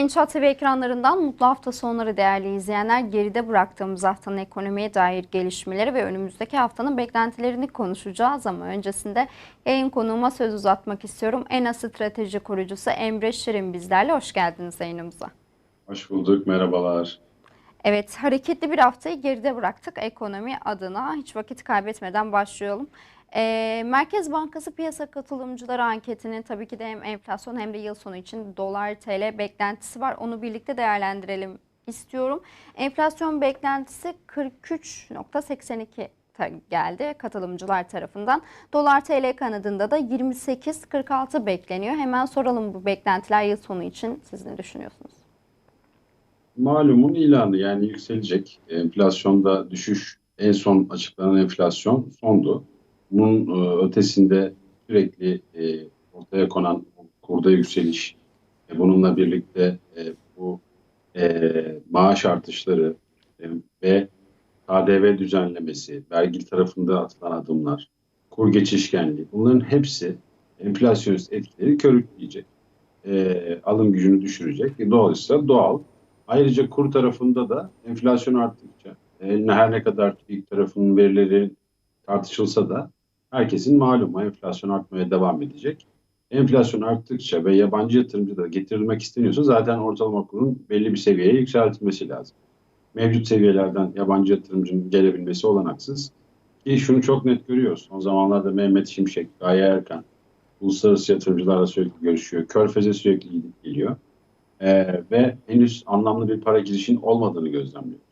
İnşaat TV ekranlarından mutlu hafta sonları değerli izleyenler. Geride bıraktığımız haftanın ekonomiye dair gelişmeleri ve önümüzdeki haftanın beklentilerini konuşacağız ama öncesinde yayın konuğuma söz uzatmak istiyorum. ENA Strateji Kurucusu Emre Şirin bizlerle. Hoş geldiniz yayınımıza. Hoş bulduk, merhabalar. Evet, hareketli bir haftayı geride bıraktık ekonomi adına. Hiç vakit kaybetmeden başlayalım. E, Merkez Bankası piyasa katılımcıları anketinin tabii ki de hem enflasyon hem de yıl sonu için dolar TL beklentisi var. Onu birlikte değerlendirelim istiyorum. Enflasyon beklentisi 43.82 geldi katılımcılar tarafından. Dolar TL kanadında da 28.46 bekleniyor. Hemen soralım bu beklentiler yıl sonu için siz ne düşünüyorsunuz? Malumun ilanı yani yükselecek. Enflasyonda düşüş en son açıklanan enflasyon sondu. Bunun e, ötesinde sürekli e, ortaya konan kurda yükseliş, e, bununla birlikte bu maaş artışları ve KDV düzenlemesi, vergi tarafında atılan adımlar, kur geçişkenliği bunların hepsi enflasyonist etkileri körükleyecek. E, alım gücünü düşürecek. E, dolayısıyla doğal. Ayrıca kur tarafında da enflasyon arttıkça e, her ne kadar TÜİK tarafının verileri tartışılsa da herkesin malumu enflasyon artmaya devam edecek. Enflasyon arttıkça ve yabancı yatırımcı da getirilmek isteniyorsa zaten ortalama kurun belli bir seviyeye yükseltilmesi lazım. Mevcut seviyelerden yabancı yatırımcının gelebilmesi olanaksız. Ki şunu çok net görüyoruz. Son zamanlarda Mehmet Şimşek, Gaye Erkan, uluslararası yatırımcılarla sürekli görüşüyor. Körfez'e sürekli gidip geliyor. Ee, ve henüz anlamlı bir para girişin olmadığını gözlemliyoruz.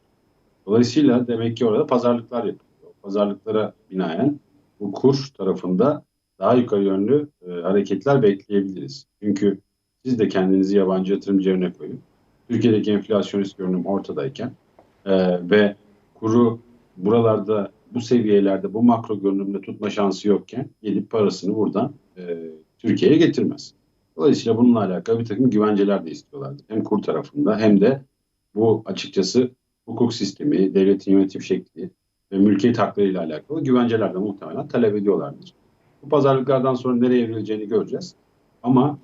Dolayısıyla demek ki orada pazarlıklar yapılıyor. Pazarlıklara binaen bu kur tarafında daha yukarı yönlü e, hareketler bekleyebiliriz. Çünkü siz de kendinizi yabancı yatırımcı yerine koyun. Türkiye'deki enflasyonist görünüm ortadayken e, ve kuru buralarda bu seviyelerde bu makro görünümde tutma şansı yokken gelip parasını buradan e, Türkiye'ye getirmez. Dolayısıyla bununla alakalı bir takım güvenceler de istiyorlardı. Hem kur tarafında hem de bu açıkçası hukuk sistemi, devletin yönetim şekli, mülkiyet hakları ile alakalı güvenceler de muhtemelen talep ediyorlardır. Bu pazarlıklardan sonra nereye evrileceğini göreceğiz. Ama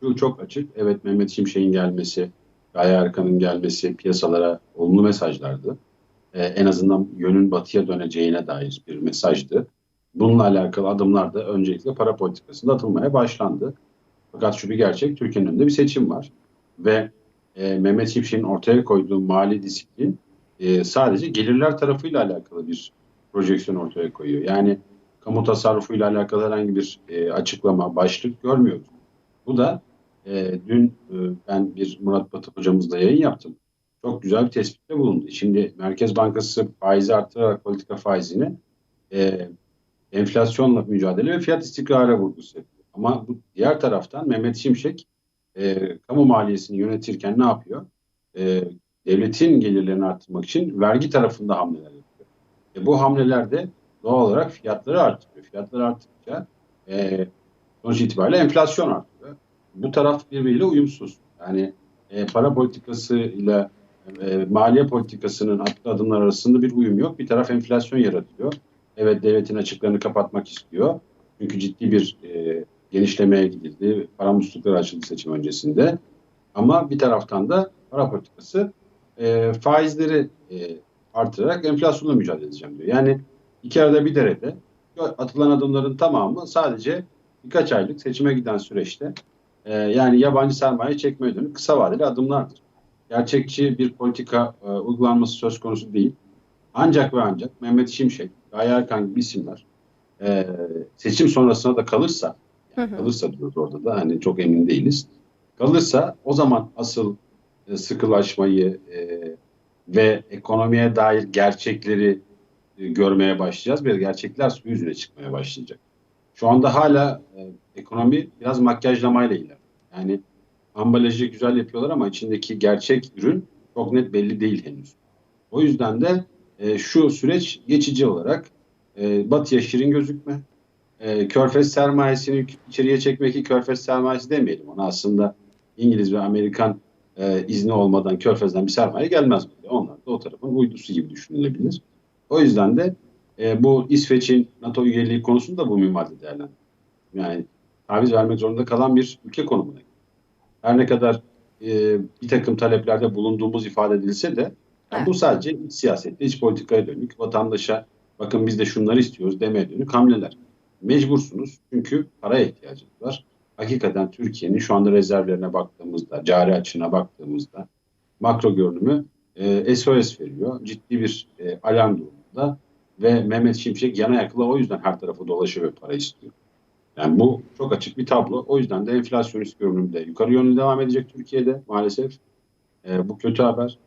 şu çok açık. Evet Mehmet Şimşek'in gelmesi, Gaye Erkan'ın gelmesi piyasalara olumlu mesajlardı. Ee, en azından yönün batıya döneceğine dair bir mesajdı. Bununla alakalı adımlar da öncelikle para politikasında atılmaya başlandı. Fakat şu bir gerçek, Türkiye'nin önünde bir seçim var. Ve e, Mehmet Şimşek'in ortaya koyduğu mali disiplin e, sadece gelirler tarafıyla alakalı bir projeksiyon ortaya koyuyor. Yani kamu tasarrufuyla alakalı herhangi bir e, açıklama, başlık görmüyoruz. Bu da e, dün e, ben bir Murat Batı hocamızla yayın yaptım. Çok güzel bir tespitte bulundu. Şimdi Merkez Bankası faizi arttırarak politika faizini e, enflasyonla mücadele ve fiyat istikrarı vurgusu yapıyor. Ama bu diğer taraftan Mehmet Şimşek e, kamu maliyesini yönetirken ne yapıyor? E, devletin gelirlerini arttırmak için vergi tarafında hamleler yapıyor. E, bu hamlelerde doğal olarak fiyatları artırıyor. Fiyatları arttıkça e, sonuç itibariyle enflasyon artıyor. Bu taraf birbiriyle uyumsuz. Yani e, para politikası ile e, maliye politikasının attığı adımlar arasında bir uyum yok. Bir taraf enflasyon yaratıyor. Evet devletin açıklarını kapatmak istiyor. Çünkü ciddi bir e, genişlemeye gidildi. Para muslukları açıldı seçim öncesinde. Ama bir taraftan da para politikası e, faizleri e, artırarak enflasyonla mücadele edeceğim diyor. Yani iki arada bir derede atılan adımların tamamı sadece birkaç aylık seçime giden süreçte e, yani yabancı sermaye çekmeye dönük kısa vadeli adımlardır. Gerçekçi bir politika e, uygulanması söz konusu değil. Ancak ve ancak Mehmet Şimşek, Gaye Erkan gibi isimler e, seçim sonrasına da kalırsa, yani kalırsa diyoruz orada da hani çok emin değiliz. Kalırsa o zaman asıl sıkılaşmayı e, ve ekonomiye dair gerçekleri e, görmeye başlayacağız ve gerçekler su yüzüne çıkmaya başlayacak. Şu anda hala e, ekonomi biraz makyajlamayla ilerliyor. Yani ambalajı güzel yapıyorlar ama içindeki gerçek ürün çok net belli değil henüz. O yüzden de e, şu süreç geçici olarak e, batıya şirin gözükme, e, körfez sermayesini içeriye çekmek ki körfez sermayesi demeyelim ona aslında İngiliz ve Amerikan e, izni olmadan Körfez'den bir sermaye gelmez buraya. Onlar da o tarafın uydusu gibi düşünülebilir. O yüzden de e, bu İsveç'in NATO üyeliği konusunda bu minvalde değerlendiriyor. Yani taviz vermek zorunda kalan bir ülke konumuna. Her ne kadar e, bir takım taleplerde bulunduğumuz ifade edilse de yani bu sadece iç siyasette, iç politikaya dönük, vatandaşa bakın biz de şunları istiyoruz demeye dönük hamleler. Mecbursunuz çünkü paraya ihtiyacınız var. Hakikaten Türkiye'nin şu anda rezervlerine baktığımızda, cari açığına baktığımızda makro görünümü e, SOS veriyor. Ciddi bir e, alarm durumunda ve Mehmet Şimşek yana yakıla o yüzden her tarafı dolaşıyor ve para istiyor. Yani bu çok açık bir tablo. O yüzden de enflasyonist görünümde yukarı yönlü devam edecek Türkiye'de maalesef. E, bu kötü haber.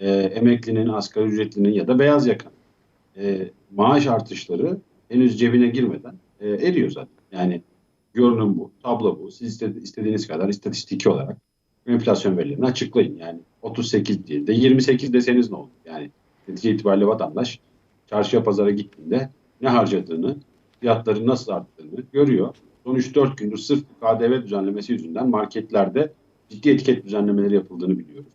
E, emeklinin, asgari ücretlinin ya da beyaz yakan e, maaş artışları henüz cebine girmeden e, eriyor zaten. Yani görünüm bu, tablo bu. Siz istedi- istediğiniz kadar istatistiki olarak enflasyon verilerini açıklayın. Yani 38 değil de 28 deseniz ne olur? Yani netice itibariyle vatandaş çarşıya pazara gittiğinde ne harcadığını, fiyatların nasıl arttığını görüyor. Son 3-4 gündür sırf KDV düzenlemesi yüzünden marketlerde ciddi etiket düzenlemeleri yapıldığını biliyoruz.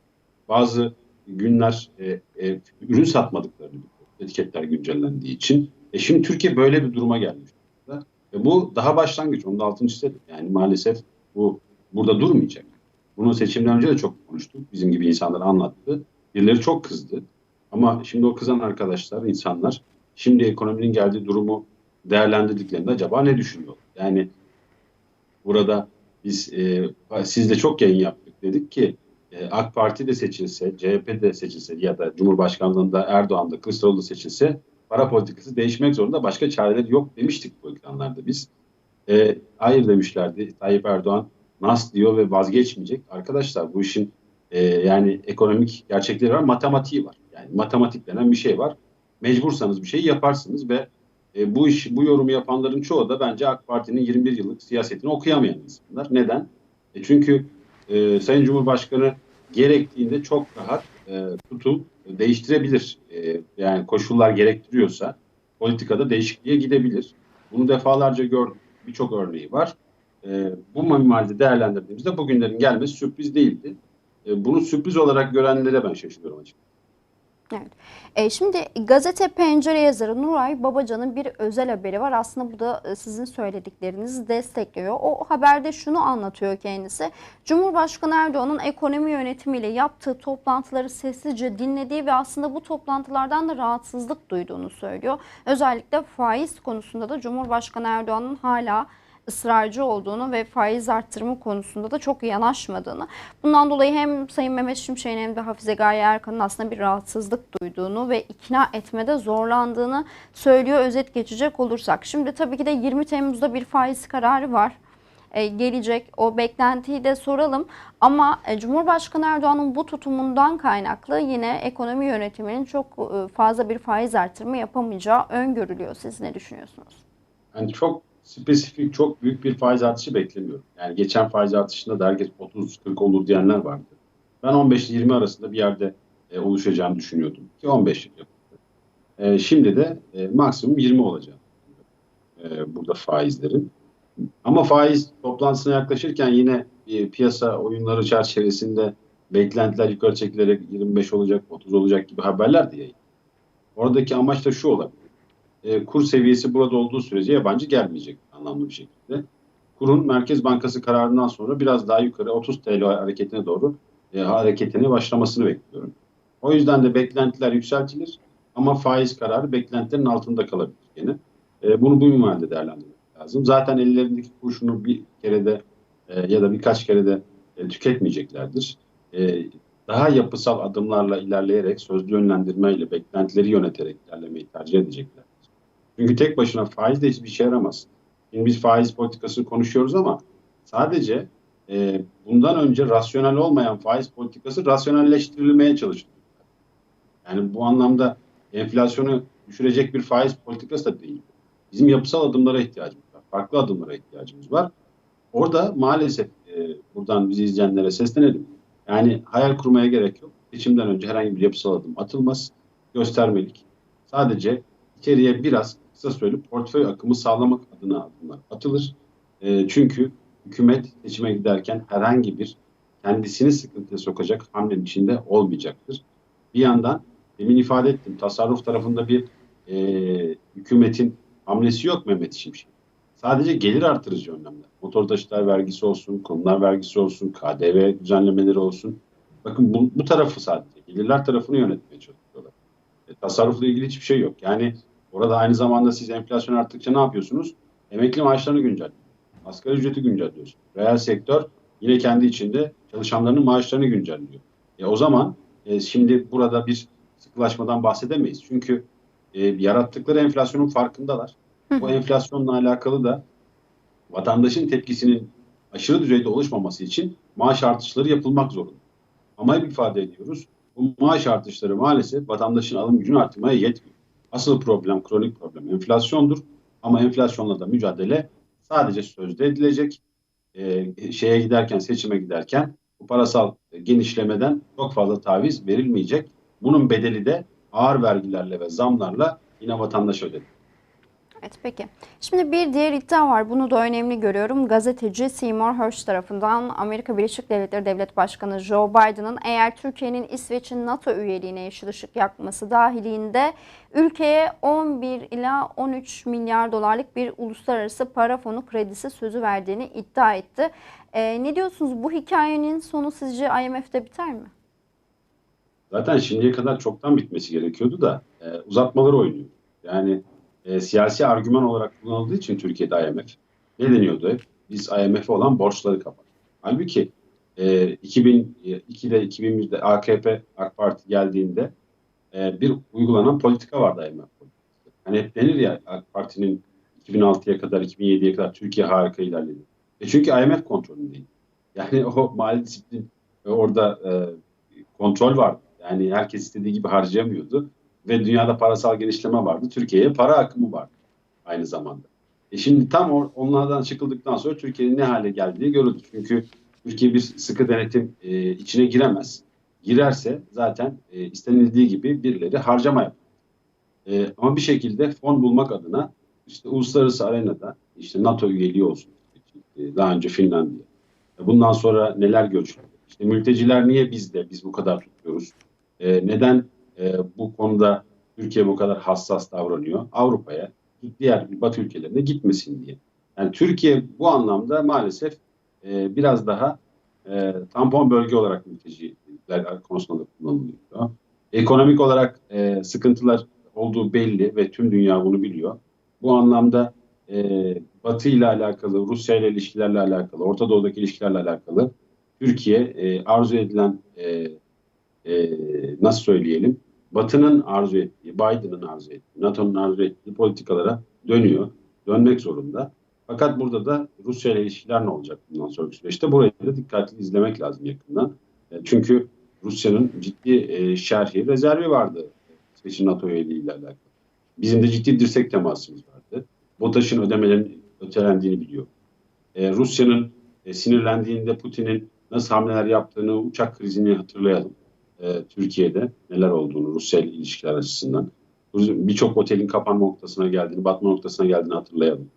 Bazı günler e, e, ürün satmadıklarını biliyoruz. Etiketler güncellendiği için. E şimdi Türkiye böyle bir duruma gelmiş. Durumda. E bu daha başlangıç. Onu da altını çizelim. Yani maalesef bu burada durmayacak. Bunu seçimden önce de çok konuştuk. Bizim gibi insanlar anlattı. Birileri çok kızdı. Ama şimdi o kızan arkadaşlar, insanlar şimdi ekonominin geldiği durumu değerlendirdiklerinde acaba ne düşünüyor? Yani burada biz e, sizle çok yayın yaptık. Dedik ki e, AK Parti de seçilse, CHP de seçilse ya da Cumhurbaşkanlığında Erdoğan da Kılıçdaroğlu da seçilse para politikası değişmek zorunda. Başka çareleri yok demiştik bu ekranlarda biz. E, hayır demişlerdi. Tayyip Erdoğan nas diyor ve vazgeçmeyecek. Arkadaşlar bu işin e, yani ekonomik gerçekleri var, matematiği var. Yani matematik denen bir şey var. Mecbursanız bir şey yaparsınız ve e, bu iş, bu yorumu yapanların çoğu da bence AK Parti'nin 21 yıllık siyasetini okuyamayan insanlar. Neden? E çünkü e, Sayın Cumhurbaşkanı gerektiğinde çok rahat e, tutup değiştirebilir. E, yani koşullar gerektiriyorsa politikada değişikliğe gidebilir. Bunu defalarca gördük. Birçok örneği var. E, bu minvalde değerlendirdiğimizde bugünlerin gelmesi sürpriz değildi. E, bunu sürpriz olarak görenlere ben şaşırıyorum açıkçası. Evet. E, şimdi gazete Pencere yazarı Nuray Babacan'ın bir özel haberi var. Aslında bu da e, sizin söylediklerinizi destekliyor. O haberde şunu anlatıyor kendisi. Cumhurbaşkanı Erdoğan'ın ekonomi yönetimiyle yaptığı toplantıları sessizce dinlediği ve aslında bu toplantılardan da rahatsızlık duyduğunu söylüyor. Özellikle faiz konusunda da Cumhurbaşkanı Erdoğan'ın hala ısrarcı olduğunu ve faiz arttırımı konusunda da çok yanaşmadığını. Bundan dolayı hem Sayın Mehmet Şimşek'in hem de Hafize Gaye Erkan'ın aslında bir rahatsızlık duyduğunu ve ikna etmede zorlandığını söylüyor özet geçecek olursak. Şimdi tabii ki de 20 Temmuz'da bir faiz kararı var. E, gelecek o beklentiyi de soralım ama e, Cumhurbaşkanı Erdoğan'ın bu tutumundan kaynaklı yine ekonomi yönetiminin çok e, fazla bir faiz arttırımı yapamayacağı öngörülüyor. Siz ne düşünüyorsunuz? Yani çok spesifik, çok büyük bir faiz artışı beklemiyorum. Yani geçen faiz artışında da herkes 30-40 olur diyenler vardı. Ben 15 ile 20 arasında bir yerde e, oluşacağını düşünüyordum. Ki 15 yapıldı. E, şimdi de e, maksimum 20 olacak e, burada faizlerin. Ama faiz toplantısına yaklaşırken yine e, piyasa oyunları çerçevesinde beklentiler yukarı çekilerek 25 olacak, 30 olacak gibi haberler de yayın. Oradaki amaç da şu olabilir. E, kur seviyesi burada olduğu sürece yabancı gelmeyecek anlamlı bir şekilde. Kurun Merkez Bankası kararından sonra biraz daha yukarı 30 TL hareketine doğru e, hareketine başlamasını bekliyorum. O yüzden de beklentiler yükseltilir ama faiz kararı beklentilerin altında kalabilir gene. E, bunu bu minvalde değerlendirmek lazım. Zaten ellerindeki kurşunu bir kere de e, ya da birkaç kere de e, tüketmeyeceklerdir. E, daha yapısal adımlarla ilerleyerek, sözlü yönlendirmeyle, beklentileri yöneterek ilerlemeyi tercih edecekler. Çünkü tek başına faiz de hiçbir şey yaramaz. Şimdi biz faiz politikasını konuşuyoruz ama sadece e, bundan önce rasyonel olmayan faiz politikası rasyonelleştirilmeye çalışılıyor. Yani bu anlamda enflasyonu düşürecek bir faiz politikası da değil. Bizim yapısal adımlara ihtiyacımız var. Farklı adımlara ihtiyacımız var. Orada maalesef e, buradan bizi izleyenlere seslenelim. Yani hayal kurmaya gerek yok. Seçimden önce herhangi bir yapısal adım atılmaz. Göstermelik. Sadece içeriye biraz kısa söyleyip portföy akımı sağlamak adına adımlar atılır. E, çünkü hükümet seçime giderken herhangi bir kendisini sıkıntıya sokacak hamlenin içinde olmayacaktır. Bir yandan demin ifade ettim tasarruf tarafında bir e, hükümetin hamlesi yok Mehmet Şimşek. sadece gelir artırıcı önlemler. Motor taşıtlar vergisi olsun, konutlar vergisi olsun, KDV düzenlemeleri olsun. Bakın bu, bu tarafı sadece. Gelirler tarafını yönetmeye çalışıyorlar. E, tasarrufla ilgili hiçbir şey yok. Yani orada aynı zamanda siz enflasyon arttıkça ne yapıyorsunuz? Emekli maaşlarını güncelliyorsunuz. Asgari ücreti güncelliyorsunuz. Reel sektör yine kendi içinde çalışanlarının maaşlarını güncelliyor. E, o zaman e, şimdi burada bir sıkılaşmadan bahsedemeyiz. Çünkü e, yarattıkları enflasyonun farkındalar. Bu enflasyonla alakalı da vatandaşın tepkisinin aşırı düzeyde oluşmaması için maaş artışları yapılmak zorunda. Ama hep ifade ediyoruz. Bu maaş artışları maalesef vatandaşın alım gücünü artırmaya yetmiyor. Asıl problem, kronik problem enflasyondur. Ama enflasyonla da mücadele sadece sözde edilecek. Ee, şeye giderken, seçime giderken bu parasal genişlemeden çok fazla taviz verilmeyecek. Bunun bedeli de ağır vergilerle ve zamlarla yine vatandaş ödedi. Evet peki. Şimdi bir diğer iddia var. Bunu da önemli görüyorum. Gazeteci Seymour Hersh tarafından Amerika Birleşik Devletleri Devlet Başkanı Joe Biden'ın eğer Türkiye'nin İsveç'in NATO üyeliğine yeşil ışık yakması dahilinde ülkeye 11 ila 13 milyar dolarlık bir uluslararası para fonu kredisi sözü verdiğini iddia etti. Ee, ne diyorsunuz? Bu hikayenin sonu sizce IMF'de biter mi? Zaten şimdiye kadar çoktan bitmesi gerekiyordu da e, uzatmaları oynuyor. Yani e, siyasi argüman olarak kullanıldığı için Türkiye'de IMF ne deniyordu hep? Biz IMF'e olan borçları kapat. Halbuki e, 2002'de 2001'de AKP AK Parti geldiğinde e, bir uygulanan politika vardı IMF. Hani hep denir ya AK Parti'nin 2006'ya kadar 2007'ye kadar Türkiye harika ilerledi. E çünkü IMF kontrolündeydi. Yani o mali disiplin e, orada e, kontrol vardı. Yani herkes istediği gibi harcayamıyordu ve dünyada parasal genişleme vardı. Türkiye'ye para akımı vardı aynı zamanda. E şimdi tam onlardan çıkıldıktan sonra Türkiye'nin ne hale geldiği görüldü. Çünkü Türkiye bir sıkı denetim e, içine giremez. Girerse zaten e, istenildiği gibi birileri harcama yapar. E, ama bir şekilde fon bulmak adına işte uluslararası arenada işte NATO üyeliği olsun. İşte daha önce Finlandiya. E, bundan sonra neler görüşülüyor? İşte mülteciler niye bizde? Biz bu kadar tutuyoruz. E, neden e, bu konuda Türkiye bu kadar hassas davranıyor. Avrupa'ya, diğer Batı ülkelerine gitmesin diye. Yani Türkiye bu anlamda maalesef e, biraz daha e, tampon bölge olarak mülteciler konusunda da kullanılıyor. Ekonomik olarak e, sıkıntılar olduğu belli ve tüm dünya bunu biliyor. Bu anlamda e, Batı ile alakalı, Rusya ile ilişkilerle alakalı, Orta Doğu'daki ilişkilerle alakalı Türkiye e, arzu edilen e, e, nasıl söyleyelim Batı'nın arzu ettiği, Biden'ın arzu ettiği, NATO'nun arzu ettiği politikalara dönüyor. Dönmek zorunda. Fakat burada da Rusya ile ilişkiler ne olacak bundan sonraki süreçte? Burayı da dikkatli izlemek lazım yakından. E, çünkü Rusya'nın ciddi e, şerhi, rezervi vardı İsveç'in NATO üyeliği ile alakalı. Bizim de ciddi dirsek temasımız vardı. BOTAŞ'ın ödemelerinin ötelendiğini biliyor. E, Rusya'nın sinirlendiğinde Putin'in nasıl hamleler yaptığını, uçak krizini hatırlayalım e, Türkiye'de neler olduğunu Rusya ile ilişkiler açısından. Birçok otelin kapanma noktasına geldiğini, batma noktasına geldiğini hatırlayalım.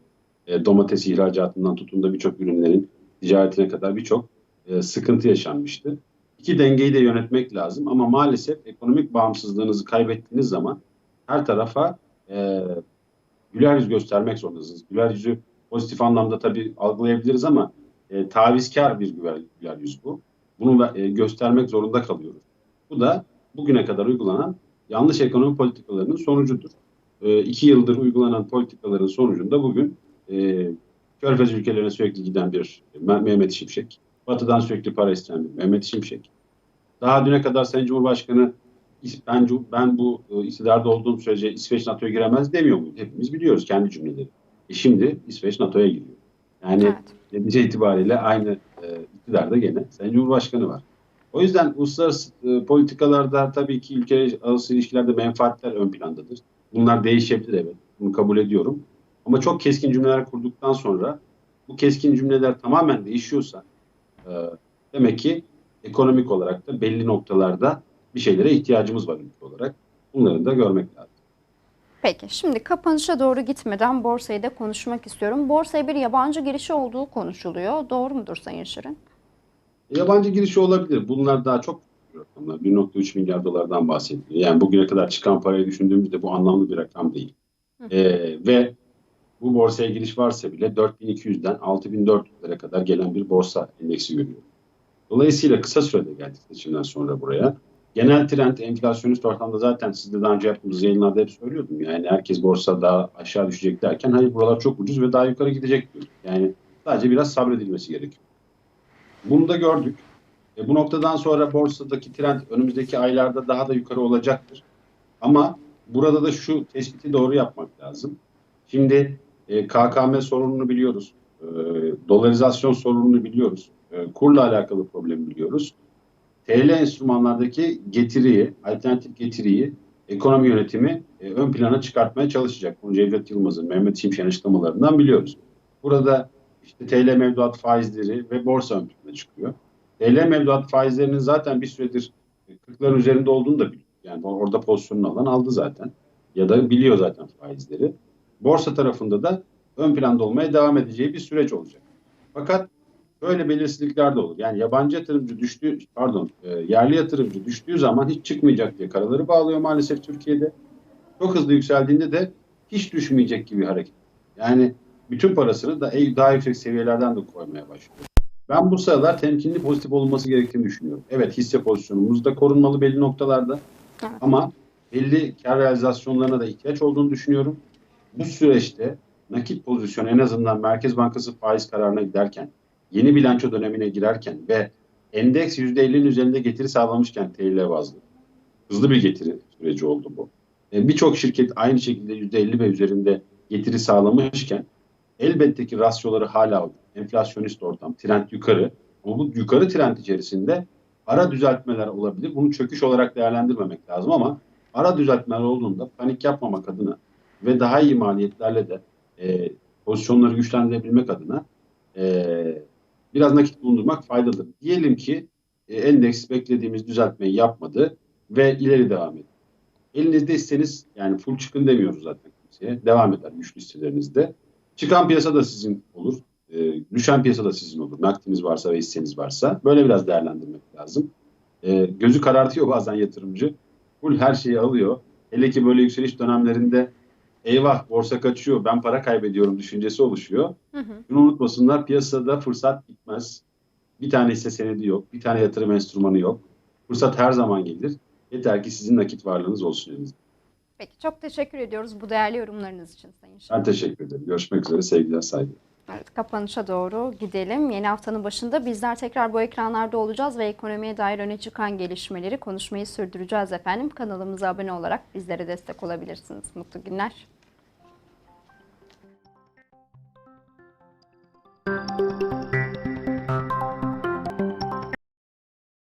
E, domates ihracatından tutun da birçok ürünlerin ticaretine kadar birçok e, sıkıntı yaşanmıştı. İki dengeyi de yönetmek lazım ama maalesef ekonomik bağımsızlığınızı kaybettiğiniz zaman her tarafa e, güler yüz göstermek zorundasınız. Güler yüzü pozitif anlamda tabii algılayabiliriz ama e, tavizkar bir güler, güler yüz bu. Bunu e, göstermek zorunda kalıyoruz. Bu da bugüne kadar uygulanan yanlış ekonomi politikalarının sonucudur. E, iki yıldır uygulanan politikaların sonucunda bugün e, Körfez ülkelerine sürekli giden bir Mehmet Şimşek, Batı'dan sürekli para isteyen bir Mehmet Şimşek. Daha düne kadar Sayın Cumhurbaşkanı ben, ben bu e, iktidarda olduğum sürece İsveç NATO'ya giremez demiyor muydu? Hepimiz biliyoruz kendi cümleleri. E şimdi İsveç NATO'ya giriyor. Yani evet. netice itibariyle aynı e, iktidarda gene Sayın Cumhurbaşkanı var. O yüzden uluslararası e, politikalarda tabii ki ülke arası ilişkilerde menfaatler ön plandadır. Bunlar değişebilir evet. Bunu kabul ediyorum. Ama çok keskin cümleler kurduktan sonra bu keskin cümleler tamamen değişiyorsa e, demek ki ekonomik olarak da belli noktalarda bir şeylere ihtiyacımız var ülke olarak. Bunları da görmek lazım. Peki şimdi kapanışa doğru gitmeden borsayı da konuşmak istiyorum. Borsaya bir yabancı girişi olduğu konuşuluyor. Doğru mudur Sayın Şirin? Yabancı girişi olabilir. Bunlar daha çok rakamlar. 1.3 milyar dolardan bahsediliyor. Yani bugüne kadar çıkan parayı düşündüğümüzde bu anlamlı bir rakam değil. Ee, ve bu borsaya giriş varsa bile 4200'den 6400'lere kadar gelen bir borsa endeksi görüyor. Dolayısıyla kısa sürede geldik seçimden sonra buraya. Genel trend enflasyonist ortamda zaten siz de daha önce yaptığımız yayınlarda hep söylüyordum. Yani herkes borsa daha aşağı düşecek derken hayır buralar çok ucuz ve daha yukarı gidecek diyor. Yani sadece biraz sabredilmesi gerekiyor. Bunu da gördük. E, bu noktadan sonra borsadaki trend önümüzdeki aylarda daha da yukarı olacaktır. Ama burada da şu tespiti doğru yapmak lazım. Şimdi e, KKM sorununu biliyoruz. E, dolarizasyon sorununu biliyoruz. E, kurla alakalı problemi biliyoruz. TL enstrümanlardaki getiriyi, alternatif getiriyi ekonomi yönetimi e, ön plana çıkartmaya çalışacak. Bunu Cevdet Yılmaz'ın, Mehmet Şimşek'in açıklamalarından biliyoruz. Burada işte TL mevduat faizleri ve borsa ön plana çıkıyor. TL mevduat faizlerinin zaten bir süredir 40'ların üzerinde olduğunu da biliyor. Yani orada pozisyonunu alan aldı zaten. Ya da biliyor zaten faizleri. Borsa tarafında da ön planda olmaya devam edeceği bir süreç olacak. Fakat böyle belirsizlikler de olur. Yani yabancı yatırımcı düştüğü, pardon, e, yerli yatırımcı düştüğü zaman hiç çıkmayacak diye karaları bağlıyor maalesef Türkiye'de. Çok hızlı yükseldiğinde de hiç düşmeyecek gibi hareket. Yani bütün parasını da daha yüksek seviyelerden de koymaya başlıyor. Ben bu sıralar temkinli pozitif olunması gerektiğini düşünüyorum. Evet hisse pozisyonumuz da korunmalı belli noktalarda. Evet. Ama belli kar realizasyonlarına da ihtiyaç olduğunu düşünüyorum. Bu süreçte nakit pozisyon en azından Merkez Bankası faiz kararına giderken, yeni bilanço dönemine girerken ve endeks %50'nin üzerinde getiri sağlamışken TL bazlı hızlı bir getiri süreci oldu bu. E, Birçok şirket aynı şekilde %50 ve üzerinde getiri sağlamışken elbette ki rasyoları hala enflasyonist ortam, trend yukarı. Ama bu yukarı trend içerisinde ara düzeltmeler olabilir. Bunu çöküş olarak değerlendirmemek lazım ama ara düzeltmeler olduğunda panik yapmamak adına ve daha iyi maliyetlerle de e, pozisyonları güçlendirebilmek adına e, biraz nakit bulundurmak faydalıdır. Diyelim ki e, endeks beklediğimiz düzeltmeyi yapmadı ve ileri devam etti. Elinizde hisseniz yani full çıkın demiyoruz zaten kimseye. Devam eder güçlü hisselerinizde. Çıkan piyasa da sizin olur. E, düşen piyasa da sizin olur. Nakdiniz varsa ve hisseniz varsa. Böyle biraz değerlendirmek lazım. E, gözü karartıyor bazen yatırımcı. Full her şeyi alıyor. Hele ki böyle yükseliş dönemlerinde eyvah borsa kaçıyor ben para kaybediyorum düşüncesi oluşuyor. Hı hı. Bunu unutmasınlar piyasada fırsat bitmez. Bir tane hisse senedi yok. Bir tane yatırım enstrümanı yok. Fırsat her zaman gelir. Yeter ki sizin nakit varlığınız olsun elinizde. Peki çok teşekkür ediyoruz bu değerli yorumlarınız için Sayın Şen. Ben teşekkür ederim. Görüşmek üzere. Sevgiler, saygılar. Evet, kapanışa doğru gidelim. Yeni haftanın başında bizler tekrar bu ekranlarda olacağız ve ekonomiye dair öne çıkan gelişmeleri konuşmayı sürdüreceğiz efendim. Kanalımıza abone olarak bizlere destek olabilirsiniz. Mutlu günler.